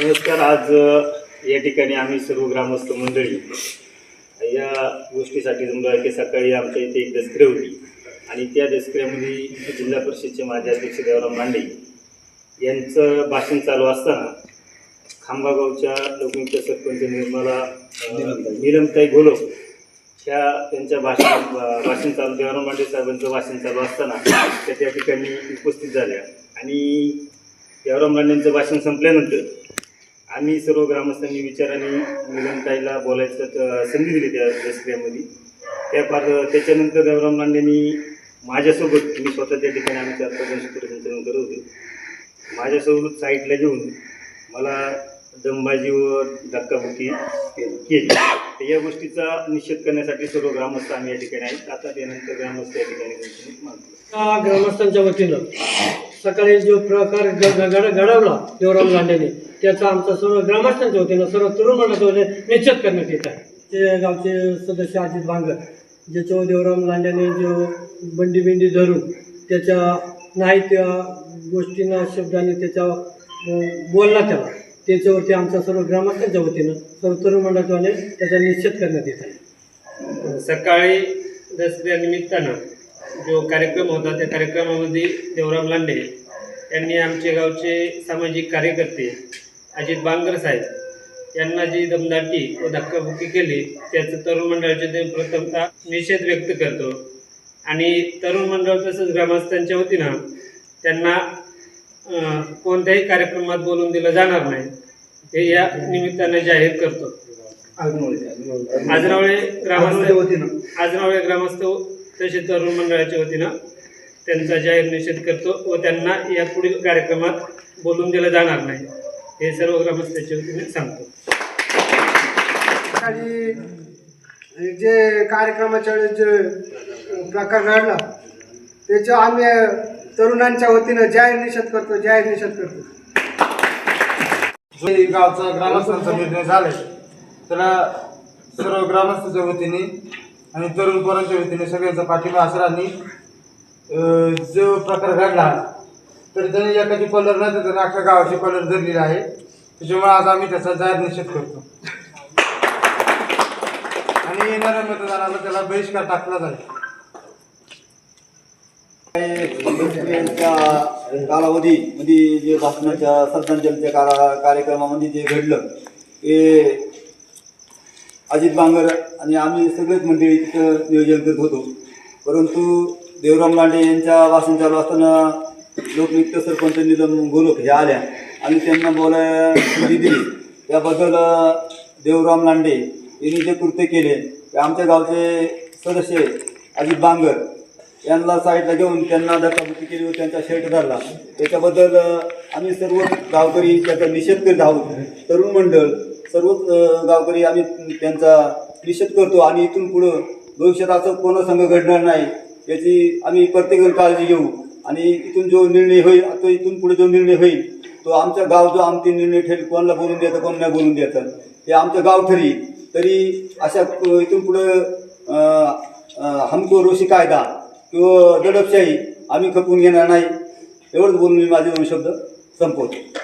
नमस्कार आज या ठिकाणी आम्ही सर्व ग्रामस्थ मंडळी या गोष्टीसाठी जमलो आहे की सकाळी आमच्या इथे एक दसरे होती. आणि त्या दसऱ्यामध्ये जिल्हा परिषदचे माजी अध्यक्ष देवराम मांडे यांचं भाषण चालू असताना खांबागावच्या लोकमुक्त सरपंच निर्मला निलमताई नीलमताई ह्या त्यांच्या भाषण भाषण चालू देवराम मांडे साहेबांचं भाषण चालू असताना त्या त्या ठिकाणी उपस्थित झाल्या. आणि देवराम मांडेंचं भाषण संपल्यानंतर आम्ही सर्व ग्रामस्थांनी विचाराने मिलनताईला बोलायचं संधी दिली त्या दसऱ्यामध्ये त्या पार त्याच्यानंतर देवराम लांडेंनी माझ्यासोबत मी स्वतः त्या ठिकाणी आम्ही चार पाच सूत्रसंचालन करत होते. माझ्यासोबत साईडला घेऊन मला दमबाजी व धक्काबुक्की केली. तर या गोष्टीचा निषेध करण्यासाठी सर्व ग्रामस्थ आम्ही या ठिकाणी आहेत. आता त्यानंतर ग्रामस्थ या ठिकाणी मानतो ग्रामस्थांच्या वतीनं? सकाळी जो प्रकार घड- घडवला देवराम लांडेने त्याचा आमचा सर्व ग्रामस्थांच्या वतीनं सर्व तरुण मंडळाच्या वतीने निश्चित करण्यात येत आहे. ते गावचे सदस्य अजित भांगर ज्याच्यावर देवराम लांडेने जो बंडी बिंडी धरून त्याच्या नाही त्या गोष्टींना शब्दाने त्याच्या बोलला त्याला त्याच्यावरती आमच्या सर्व ग्रामस्थांच्या वतीनं सर्व तरुण मंडळाच्या वतीने त्याचा निश्चित करण्यात येत आहे. सकाळी दसऱ्यानिमित्तानं जो कार्यक्रम होता त्या कार्यक्रमामध्ये देवराम लांडे यांनी आमचे गावचे सामाजिक कार्यकर्ते अजित बांगर साहेब यांना जी दमदाटी व धक्काबुक्की केली त्याचं तरुण मंडळाचे ते प्रथमतः निषेध व्यक्त करतो. आणि तरुण मंडळ तसंच ग्रामस्थांच्या वतीनं त्यांना कोणत्याही कार्यक्रमात बोलून दिलं जाणार नाही. हे या निमित्तानं जाहीर करतो. आजरावळे ग्रामस्थ आजरावळे ग्रामस्थ तसे तरुण मंडळाच्या वतीनं त्यांचा जाहीर निषेध करतो व त्यांना या पुढील कार्यक्रमात बोलून दिलं जाणार नाही. हे सर्व ग्रामस्थांच्या वतीने सांगतो. सकाळी जे कार्यक्रमाच्या वेळेस जे प्रकार घडला त्याच्या आम्ही तरुणांच्या वतीनं जाहीर निषेध करतो जाहीर निषेध करतो. जे गावचा ग्रामस्थांचा निर्णय झालाय त्याला सर्व ग्रामस्थांच्या वतीने आणि तरुण पोरांच्या वतीने सगळ्यांचा पाठिंबा असरांनी आणि जो प्रकार घडला तर त्याने एकाची कलर न तर अख्ख्या गावाची कलर धरलेली आहे. त्याच्यामुळे आज आम्ही त्याचा जाहीर निषेध करतो. आणि येणाऱ्या मतदानाला त्याला बहिष्कार टाकला जाईल. कालावधीमध्ये जे भाषणाच्या श्रद्धांजलीच्या काला कार्यक्रमामध्ये जे घडलं ते अजित बांगर आणि आम्ही सगळेच मंडळी तिथं नियोजन करत होतो. परंतु देवराम लांडे यांच्या वासन चालू असताना लोकनियुक्त सरपंच निलम गोलक ह्या आल्या आणि त्यांना बोलायला संधी दिली. त्याबद्दल देवराम लांडे यांनी जे कृत्य केले ते आमच्या गावचे सदस्य अजित बांगर यांना साईडला घेऊन त्यांना धक्काबुक्की केली व त्यांचा शर्ट धरला. त्याच्याबद्दल आम्ही सर्व गावकरी त्याचा निषेध करीत आहोत. तरुण मंडळ सर्वच गावकरी आम्ही त्यांचा निषेध करतो आणि इथून पुढं भविष्यात असं कोणा संघ घडणार नाही याची आम्ही प्रत्येकजण काळजी घेऊ. आणि इथून जो निर्णय होईल तो इथून पुढे जो निर्णय होईल तो आमचा गाव जो आमचे निर्णय ठरेल कोणाला बोलून देतं कोण नाही बोलून देतं हे आमचं गाव ठरी तरी अशा इथून पुढं हमको रोशी कायदा किंवा दडपशाही आम्ही खपून घेणार नाही. एवढंच बोलून मी माझे दोन शब्द संपवतो.